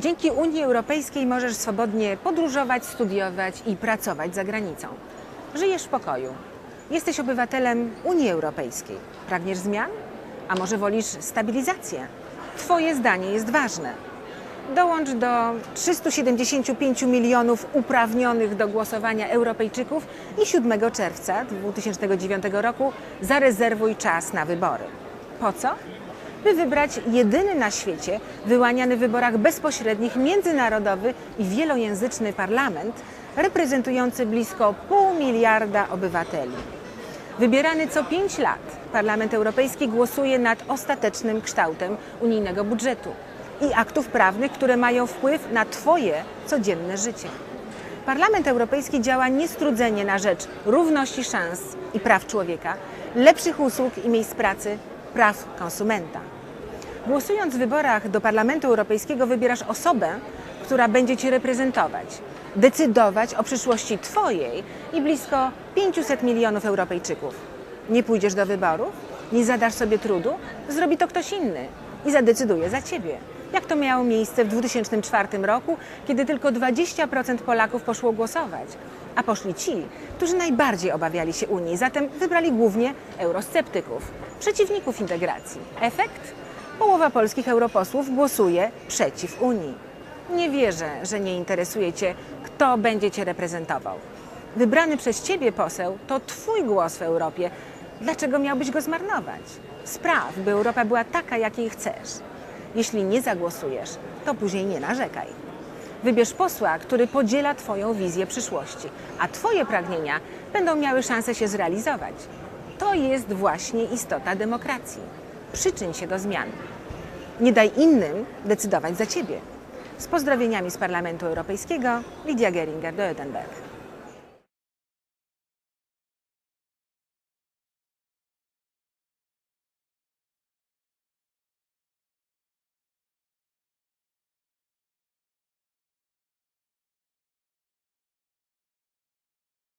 Dzięki Unii Europejskiej możesz swobodnie podróżować, studiować i pracować za granicą. Żyjesz w pokoju. Jesteś obywatelem Unii Europejskiej. Pragniesz zmian? A może wolisz stabilizację? Twoje zdanie jest ważne. Dołącz do 375 milionów uprawnionych do głosowania Europejczyków i 7 czerwca 2009 roku zarezerwuj czas na wybory. Po co? By wybrać jedyny na świecie wyłaniany w wyborach bezpośrednich międzynarodowy i wielojęzyczny parlament reprezentujący blisko pół miliarda obywateli. Wybierany co pięć lat, Parlament Europejski głosuje nad ostatecznym kształtem unijnego budżetu i aktów prawnych, które mają wpływ na Twoje codzienne życie. Parlament Europejski działa niestrudzenie na rzecz równości szans i praw człowieka, lepszych usług i miejsc pracy, praw konsumenta. Głosując w wyborach do Parlamentu Europejskiego wybierasz osobę, która będzie Cię reprezentować, decydować o przyszłości Twojej i blisko 500 milionów Europejczyków. Nie pójdziesz do wyborów? Nie zadasz sobie trudu? Zrobi to ktoś inny i zadecyduje za Ciebie. Jak to miało miejsce w 2004 roku, kiedy tylko 20% Polaków poszło głosować, a poszli ci, którzy najbardziej obawiali się Unii, zatem wybrali głównie eurosceptyków, przeciwników integracji. Efekt? Połowa polskich europosłów głosuje przeciw Unii. Nie wierzę, że nie interesuje Cię, kto będzie Cię reprezentował. Wybrany przez Ciebie poseł to Twój głos w Europie. Dlaczego miałbyś go zmarnować? Spraw, by Europa była taka, jakiej chcesz. Jeśli nie zagłosujesz, to później nie narzekaj. Wybierz posła, który podziela Twoją wizję przyszłości, a Twoje pragnienia będą miały szansę się zrealizować. To jest właśnie istota demokracji. Przyczyń się do zmian. Nie daj innym decydować za Ciebie. Z pozdrowieniami z Parlamentu Europejskiego, Lidia Geringer do Edinburgh.